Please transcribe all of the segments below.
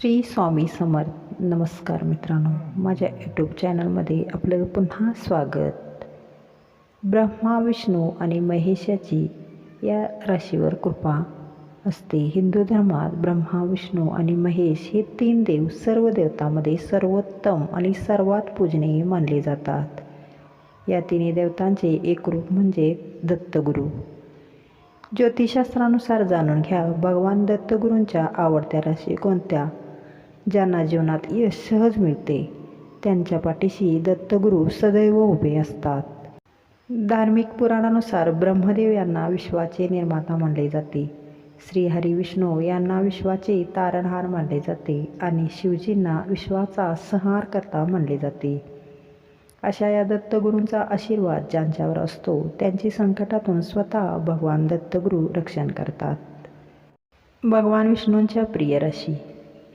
श्री स्वामी समर्थ. नमस्कार मित्रांनो. माझ्या यूट्यूब चॅनलमध्ये आपलं पुन्हा स्वागत. ब्रह्मा विष्णू आणि महेशाची या राशीवर कृपा असते. हिंदू धर्मात ब्रह्मा विष्णू आणि महेश हे तीन देव सर्व देवतांमध्ये सर्वोत्तम आणि सर्वात पूजनीय मानले जातात. या तिन्ही देवतांचे एक रूप म्हणजे दत्तगुरू. ज्योतिषशास्त्रानुसार जाणून घ्या भगवान दत्तगुरूंच्या आवडत्या राशी कोणत्या? ज्यांना जीवनात यश सहज मिळते त्यांच्या पाठीशी दत्तगुरू सदैव उभे असतात. धार्मिक पुराणानुसार ब्रह्मदेव यांना विश्वाचे निर्माता मानले जाते. श्रीहरी विष्णू यांना विश्वाचे तारणहार मानले जाते आणि शिवजींना विश्वाचा संहार करता मानले जाते. अशा या दत्तगुरूंचा आशीर्वाद ज्यांच्यावर असतो त्यांची संकटातून स्वतः भगवान दत्तगुरू रक्षण करतात. भगवान विष्णूंच्या प्रिय राशी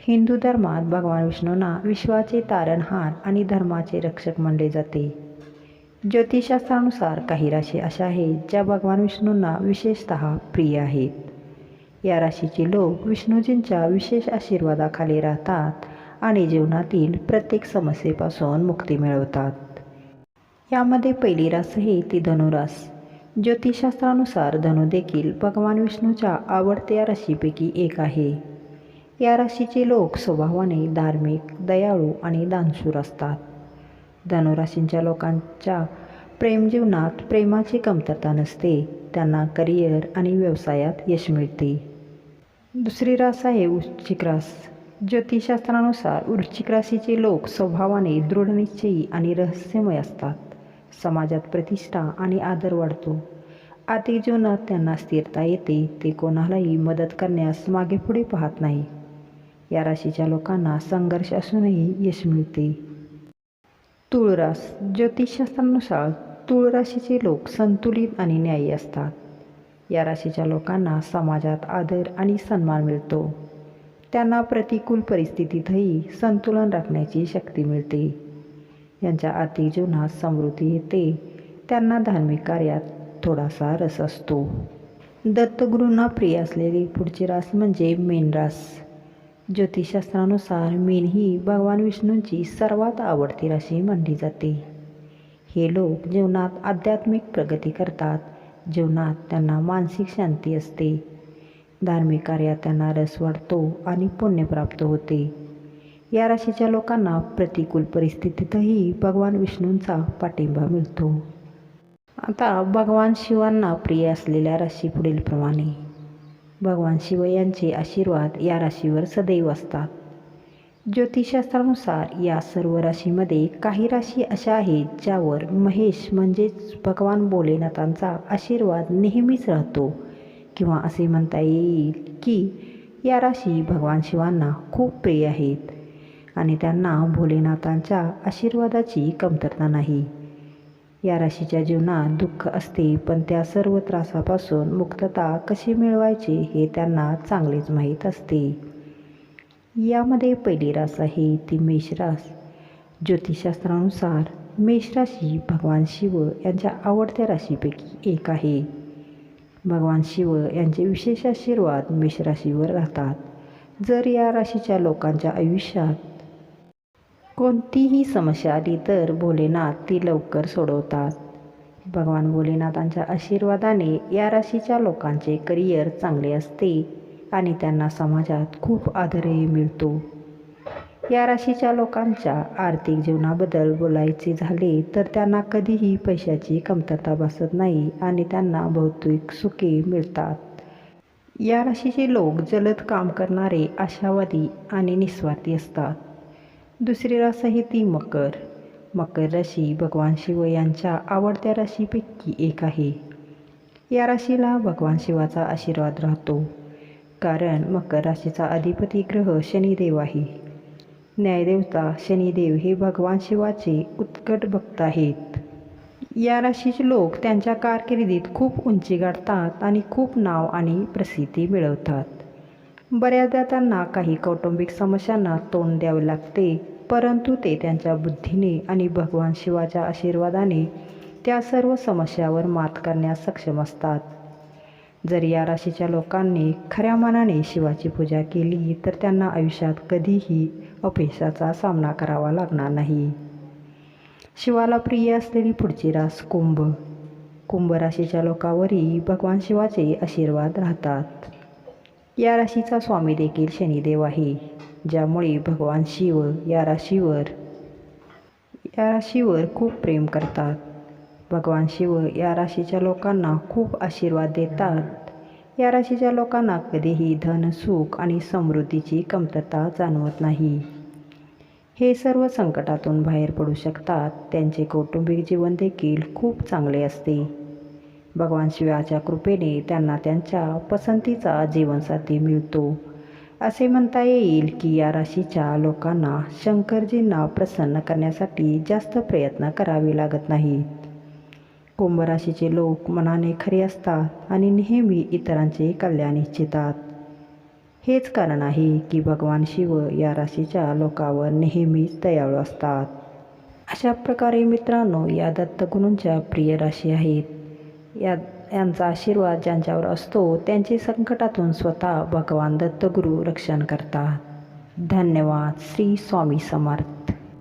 हिंदू धर्मात भगवान विष्णूंना विश्वाचे तारणहार आणि धर्माचे रक्षक मानले जाते. ज्योतिषशास्त्रानुसार काही राशी अशा आहेत ज्या भगवान विष्णूंना विशेषत प्रिय आहेत. या राशीचे लोक विष्णूजींच्या विशेष आशीर्वादाखाली राहतात आणि जीवनातील प्रत्येक समस्येपासून मुक्ती मिळवतात. यामध्ये पहिली रास आहे ती धनुरास. ज्योतिषशास्त्रानुसार धनु देखील भगवान विष्णूच्या आवडत्या राशीपैकी एक आहे. या राशीचे लोक स्वभावाने धार्मिक दयाळू आणि दानशूर असतात. धनुराशींच्या लोकांच्या प्रेमजीवनात प्रेमाची कमतरता नसते. त्यांना करिअर आणि व्यवसायात यश मिळते. दुसरी रास आहे वृश्चिक रास. ज्योतिषशास्त्रानुसार वृश्चिक राशीचे लोक स्वभावाने दृढनिश्चयी आणि रहस्यमय असतात. समाजात प्रतिष्ठा आणि आदर वाढतो. आर्थिक जीवनात त्यांना स्थिरता येते. ते कोणालाही मदत करण्यास मागे पुढे पाहत नाही. या राशीच्या लोकांना संघर्ष असूनही यश मिळते. तुळरास ज्योतिषशास्त्रानुसार तुळ राशीचे लोक संतुलित आणि न्यायी असतात. या राशीच्या लोकांना समाजात आदर आणि सन्मान मिळतो. त्यांना प्रतिकूल परिस्थितीतही संतुलन राखण्याची शक्ती मिळते. यांच्या आर्थिक जीवनात समृद्धी येते. त्यांना धार्मिक कार्यात थोडासा रस असतो. दत्तगुरूंना प्रिय असलेली पुढची रास म्हणजे मेन रास. ज्योतिषशास्त्रानुसार मीन ही भगवान विष्णूंची सर्वात आवडती राशी मानली जाते. हे लोक जीवनात आध्यात्मिक प्रगती करतात. जीवनात त्यांना मानसिक शांती असते. धार्मिक कार्यात त्यांना रस वाढतो आणि पुण्य प्राप्त होते. या राशीच्या लोकांना प्रतिकूल परिस्थितीतही भगवान विष्णूंचा पाठिंबा मिळतो. आता भगवान शिवांना प्रिय असलेल्या राशी पुढीलप्रमाणे. भगवान शिव यांचे आशीर्वाद या राशीवर सदैव असतात. ज्योतिषशास्त्रानुसार या सर्व राशीमध्ये काही राशी अशा आहेत ज्यावर महेश म्हणजेच भगवान भोलेनाथांचा आशीर्वाद नेहमीच राहतो. किंवा असे म्हणता येईल की या राशी भगवान शिवांना खूप प्रिय आहेत आणि त्यांना भोलेनाथांच्या आशीर्वादाची कमतरता नाही. या राशीच्या जीवनात दुःख असते पण त्या सर्व त्रासापासून मुक्तता कशी मिळवायची हे त्यांना चांगलेच माहीत असते. यामध्ये पहिली रास आहे ती मेषरास ज्योतिषशास्त्रानुसार मेषराशी भगवान शिव यांच्या आवडत्या राशीपैकी एक आहे. भगवान शिव यांचे विशेष आशीर्वाद मेषराशीवर राहतात. जर या राशीच्या लोकांच्या आयुष्यात कोणतीही समस्या आली तर भोलेनाथ ती लवकर सोडवतात. भगवान भोलेनाथांच्या आशीर्वादाने या राशीच्या लोकांचे करिअर चांगले असते आणि त्यांना समाजात खूप आदरही मिळतो. या राशीच्या लोकांच्या आर्थिक जीवनाबद्दल बोलायचे झाले तर त्यांना कधीही पैशाची कमतरता भासत नाही आणि त्यांना भौतिक सुखे मिळतात. या राशीचे लोक जलद काम करणारे आशावादी आणि निस्वार्थी असतात. दुसरी रास आहे ती मकर. मकर राशी भगवान शिव यांच्या आवडत्या राशीपैकी एक आहे. या राशीला भगवान शिवाचा आशीर्वाद राहतो. कारण मकर राशीचा अधिपती ग्रह शनिदेव आहे. न्यायदेवता शनिदेव हे भगवान शिवाचे उत्कट भक्त आहेत. या राशीचे लोक त्यांच्या कारकिर्दीत खूप उंची गाठतात आणि खूप नाव आणि प्रसिद्धी मिळवतात. बऱ्याचदा त्यांना काही कौटुंबिक समस्यांना तोंड द्यावे लागते परंतु ते त्यांच्या बुद्धीने आणि भगवान शिवाच्या आशीर्वादाने त्या सर्व समस्यावर मात करण्यास सक्षम असतात. जर या राशीच्या लोकांनी खऱ्या मनाने शिवाची पूजा केली तर त्यांना आयुष्यात कधीही अपयशाचा सामना करावा लागणार नाही. शिवाला प्रिय असलेली पुढची रास कुंभ. कुंभ राशीच्या लोकांवरही भगवान शिवाचे आशीर्वाद राहतात. या राशीचा स्वामी देखील शनिदेव आहे ज्यामुळे भगवान शिव या राशीवर या राशीवर खूप प्रेम करतात. भगवान शिव या राशीच्या लोकांना खूप आशीर्वाद देतात. या राशीच्या लोकांना कधीही धन सुख आणि समृद्धीची कमतरता जाणवत नाही. हे सर्व संकटातून बाहेर पडू शकतात. त्यांचे कौटुंबिक जीवन देखील खूप चांगले असते. भगवान शिवाच्या कृपेने त्यांना त्यांच्या पसंतीचा जीवनसाथी मिळतो. असे म्हणता येईल की या राशीच्या लोकांना शंकरजींना प्रसन्न करण्यासाठी जास्त प्रयत्न करावे लागत नाहीत. कुंभ राशीचे लोक मनाने खरे असतात आणि नेहमी इतरांचे कल्याण इच्छितात. हेच कारण आहे की भगवान शिव या राशीच्या लोकावर नेहमीच दयाळू असतात. अशा प्रकारे मित्रांनो या दत्तगुरूंच्या प्रिय राशी आहेत. या यांचा आशीर्वाद ज्यांच्यावर असतो त्यांचे संकटातून स्वतः भगवान दत्तगुरू रक्षण करतात. धन्यवाद. श्री स्वामी समर्थ.